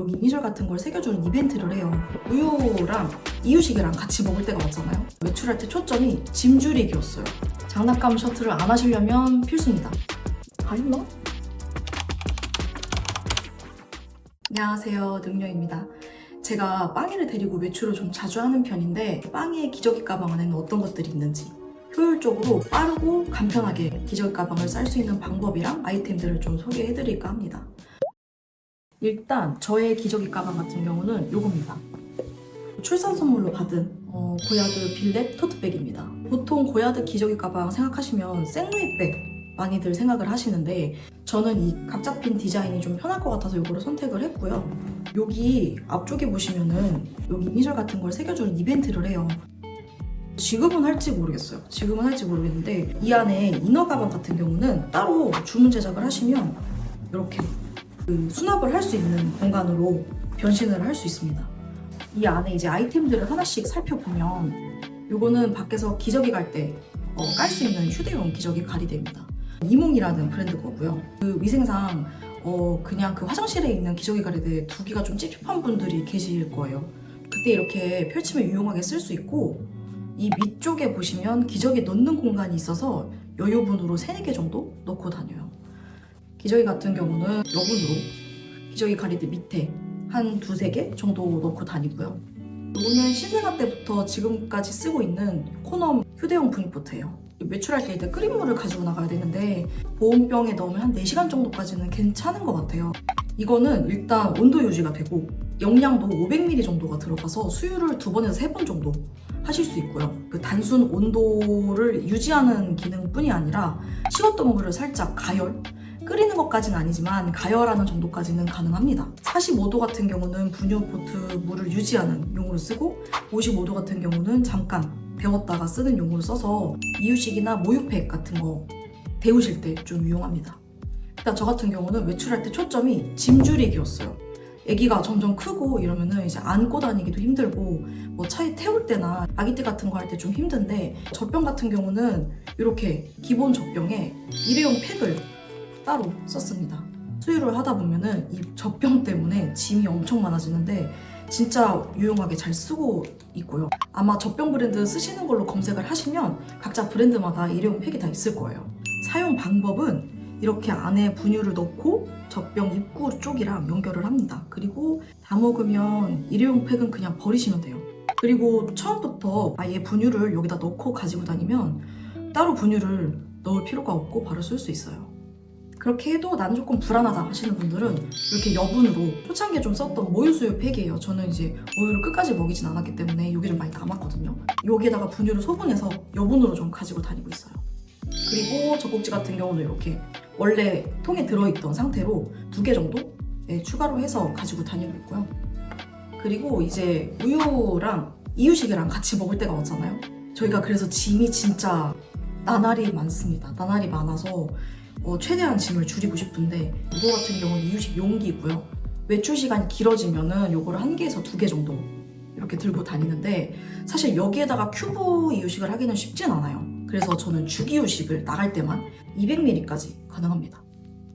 여기 이미절 같은 걸 새겨주는 이벤트를 해요. 우유랑 이유식이랑 같이 먹을 때가 왔잖아요. 외출할 때 초점이 짐 줄이기였어요. 장난감 셔틀을 안 하시려면 필수입니다. 다 했나? 안녕하세요. 능녀입니다. 제가 빵이를 데리고 외출을 좀 자주 하는 편인데 빵이의 기저귀 가방 안에는 어떤 것들이 있는지 효율적으로 빠르고 간편하게 기저귀 가방을 쌀 수 있는 방법이랑 아이템들을 좀 소개해드릴까 합니다. 일단 저의 기저귀 가방 같은 경우는 요겁니다. 출산 선물로 받은 어, 고야드 빌렛 토트백입니다. 보통 고야드 기저귀 가방 생각하시면 생루이백 많이들 생각을 하시는데 저는 이 각 잡힌 디자인이 좀 편할 것 같아서 이거를 선택을 했고요. 여기 앞쪽에 보시면은 여기 이미절 같은 걸 새겨주는 이벤트를 해요. 지금은 할지 모르겠어요. 지금은 할지 모르겠는데 이 안에 이너 가방 같은 경우는 따로 주문 제작을 하시면 이렇게 그 수납을 할 수 있는 공간으로 변신을 할 수 있습니다. 이 안에 이제 아이템들을 하나씩 살펴보면 요거는 밖에서 기저귀 갈 때 깔수 있는 휴대용 기저귀 가리대입니다. 이몽이라는 브랜드 거고요. 그 위생상 어 그냥 그 화장실에 있는 기저귀 가리대 두 개가 좀 찝찝한 분들이 계실 거예요. 그때 이렇게 펼치면 유용하게 쓸 수 있고 이 밑쪽에 보시면 기저귀 넣는 공간이 있어서 여유분으로 3, 4개 정도 넣고 다녀요. 기저귀 같은 경우는 여분으로 기저귀 가리대 밑에 한 두세 개 정도 넣고 다니고요. 이거는 신생아 때부터 지금까지 쓰고 있는 코넘 휴대용 분유포트예요. 외출할 때 일단 끓인 물을 가지고 나가야 되는데 보온병에 넣으면 한 4시간 정도까지는 괜찮은 것 같아요. 이거는 일단 온도 유지가 되고 용량도 500ml 정도가 들어가서 수유를 두 번에서 세 번 정도 하실 수 있고요. 그 단순 온도를 유지하는 기능뿐이 아니라 식었던 물을 살짝 가열 끓이는 것까지는 아니지만 가열하는 정도까지는 가능합니다. 45도 같은 경우는 분유포트 물을 유지하는 용으로 쓰고 55도 같은 경우는 잠깐 데웠다가 쓰는 용으로 써서 이유식이나 모유팩 같은 거 데우실 때 좀 유용합니다. 일단 저 같은 경우는 외출할 때 초점이 짐줄이기였어요. 아기가 점점 크고 이러면은 이제 안고 다니기도 힘들고 뭐 차에 태울 때나 아기 때 같은 거 할 때 좀 힘든데 젖병 같은 경우는 이렇게 기본 젖병에 일회용 팩을 따로 썼습니다. 수유를 하다 보면은 이 젖병 때문에 짐이 엄청 많아지는데 진짜 유용하게 잘 쓰고 있고요. 아마 젖병 브랜드 쓰시는 걸로 검색을 하시면 각자 브랜드마다 일회용 팩이 다 있을 거예요. 사용 방법은 이렇게 안에 분유를 넣고 젖병 입구 쪽이랑 연결을 합니다. 그리고 다 먹으면 일회용 팩은 그냥 버리시면 돼요. 그리고 처음부터 아예 분유를 여기다 넣고 가지고 다니면 따로 분유를 넣을 필요가 없고 바로 쓸 수 있어요. 그렇게 해도 나는 조금 불안하다 하시는 분들은 이렇게 여분으로 초창기에 좀 썼던 모유수유 팩이에요. 저는 이제 모유를 끝까지 먹이진 않았기 때문에 이게 좀 많이 남았거든요. 여기에다가 분유를 소분해서 여분으로 좀 가지고 다니고 있어요. 그리고 젖꼭지 같은 경우는 이렇게 원래 통에 들어있던 상태로 두 개 정도 네, 추가로 해서 가지고 다니고 있고요. 그리고 이제 우유랑 이유식이랑 같이 먹을 때가 왔잖아요. 저희가 그래서 짐이 진짜 나날이 많습니다. 나날이 많아서 어, 최대한 짐을 줄이고 싶은데 이거 같은 경우는 이유식 용기고요. 외출 시간이 길어지면은 요거를 한 개에서 두 개 정도 이렇게 들고 다니는데 사실 여기에다가 큐브 이유식을 하기는 쉽진 않아요. 그래서 저는 죽이유식을 나갈 때만 200ml까지 가능합니다.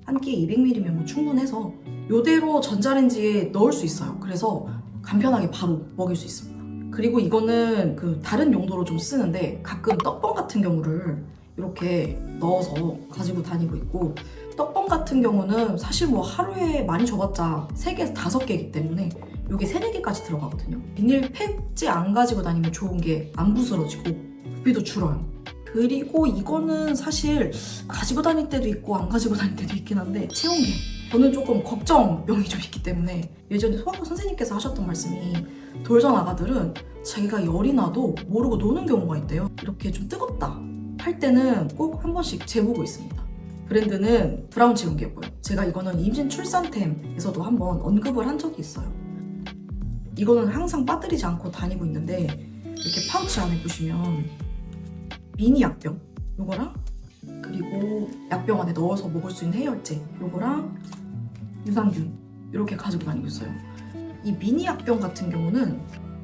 한 끼에 200ml면 뭐 충분해서 이대로 전자레인지에 넣을 수 있어요. 그래서 간편하게 바로 먹일 수 있습니다. 그리고 이거는 그 다른 용도로 좀 쓰는데 가끔 떡봉 같은 경우를 이렇게 넣어서 가지고 다니고 있고 떡봉 같은 경우는 사실 뭐 하루에 많이 줘봤자 3개에서 5개이기 때문에 이게 3, 4개까지 들어가거든요. 비닐 팩지 안 가지고 다니면 좋은 게 안 부스러지고 부피도 줄어요. 그리고 이거는 사실 가지고 다닐 때도 있고 안 가지고 다닐 때도 있긴 한데 체온계 저는 조금 걱정병이 좀 있기 때문에 예전에 소아과 선생님께서 하셨던 말씀이 돌전 아가들은 자기가 열이 나도 모르고 노는 경우가 있대요 이렇게 좀 뜨겁다 할 때는 꼭 한 번씩 재보고 있습니다. 브랜드는 브라운 체온계고요. 제가 이거는 임신 출산템에서도 한번 언급을 한 적이 있어요. 이거는 항상 빠뜨리지 않고 다니고 있는데 이렇게 파우치 안에 보시면 미니 약병 요거랑 그리고 약병 안에 넣어서 먹을 수 있는 해열제 요거랑 유산균 이렇게 가지고 다니고 있어요. 이 미니 약병 같은 경우는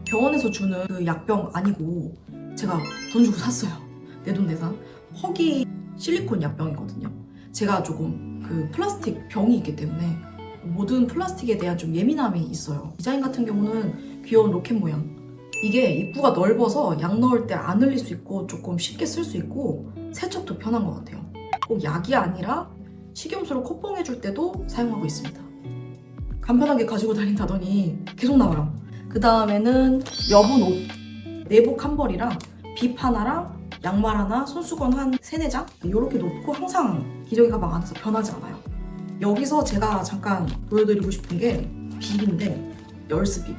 병원에서 주는 그 약병 아니고 제가 돈 주고 샀어요 내돈 내산 허기 실리콘 약병이거든요 제가 조금 그 플라스틱 병이 있기 때문에 모든 플라스틱에 대한 좀 예민함이 있어요. 디자인 같은 경우는 귀여운 로켓 모양. 이게 입구가 넓어서 약 넣을 때 안 흘릴 수 있고 조금 쉽게 쓸 수 있고 세척도 편한 것 같아요. 꼭 약이 아니라 식염수로 콧봉 해줄 때도 사용하고 있습니다. 간편하게 가지고 다닌다더니 계속 나와요. 그 다음에는 여분 옷, 내복 한 벌이랑 빕 하나랑 양말 하나, 손수건 한 세네 장 이렇게 놓고 항상 기저귀 가방 안에서 변하지 않아요. 여기서 제가 잠깐 보여드리고 싶은 게 빕인데 열스 빕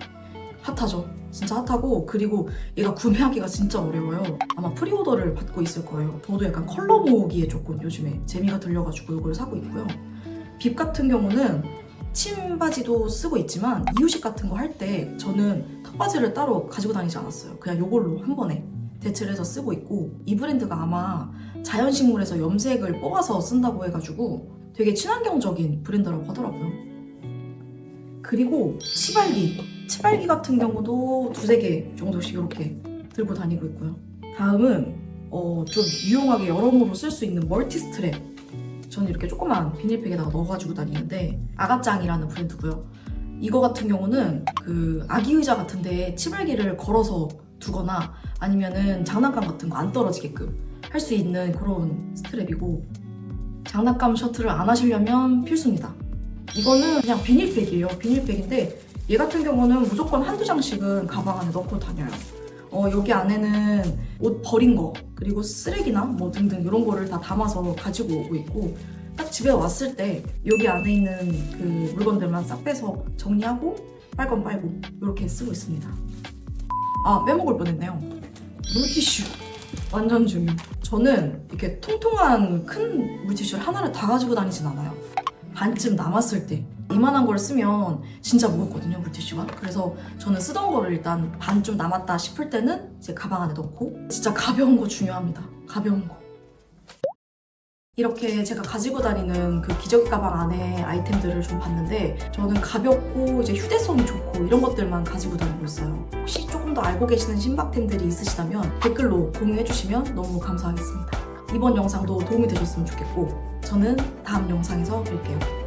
핫하죠. 진짜 핫하고 그리고 얘가 구매하기가 진짜 어려워요. 아마 프리오더를 받고 있을 거예요. 저도 약간 컬러 모으기에 조금 요즘에 재미가 들려가지고 이걸 사고 있고요. 빕 같은 경우는 침 바지도 쓰고 있지만 이유식 같은 거 할 때 저는 턱바지를 따로 가지고 다니지 않았어요. 그냥 이걸로 한 번에 대체를 해서 쓰고 있고 이 브랜드가 아마 자연식물에서 염색을 뽑아서 쓴다고 해가지고 되게 친환경적인 브랜드라고 하더라고요. 그리고 치발기. 치발기 같은 경우도 두세 개 정도씩 이렇게 들고 다니고 있고요. 다음은 어, 좀 유용하게 여러모로 쓸 수 있는 멀티 스트랩. 저는 이렇게 조그만 비닐팩에다가 넣어가지고 다니는데 아가짱이라는 브랜드고요. 이거 같은 경우는 그 아기 의자 같은데 치발기를 걸어서 두거나 아니면은 장난감 같은 거 안 떨어지게끔 할 수 있는 그런 스트랩이고 장난감 셔틀을 안 하시려면 필수입니다. 이거는 그냥 비닐팩이에요. 비닐팩인데 얘 같은 경우는 무조건 한두 장씩은 가방 안에 넣고 다녀요. 어, 여기 안에는 옷 버린 거 그리고 쓰레기나 뭐 등등 이런 거를 다 담아서 가지고 오고 있고 딱 집에 왔을 때 여기 안에 있는 그 물건들만 싹 빼서 정리하고 빨건 빨고 이렇게 쓰고 있습니다. 아 빼먹을 뻔했네요. 물티슈 완전 중요. 저는 이렇게 통통한 큰 물티슈를 하나를 다 가지고 다니진 않아요. 반쯤 남았을 때 이만한 걸 쓰면 진짜 무겁거든요 물티슈가 그래서 저는 쓰던 거를 일단 반쯤 남았다 싶을 때는 제 가방 안에 넣고 진짜 가벼운 거 중요합니다 가벼운 거 이렇게 제가 가지고 다니는 그 기저귀 가방 안에 아이템들을 좀 봤는데 저는 가볍고 이제 휴대성이 좋고 이런 것들만 가지고 다니고 있어요. 혹시 조금 더 알고 계시는 신박템들이 있으시다면 댓글로 공유해 주시면 너무 감사하겠습니다. 이번 영상도 도움이 되셨으면 좋겠고 저는 다음 영상에서 뵐게요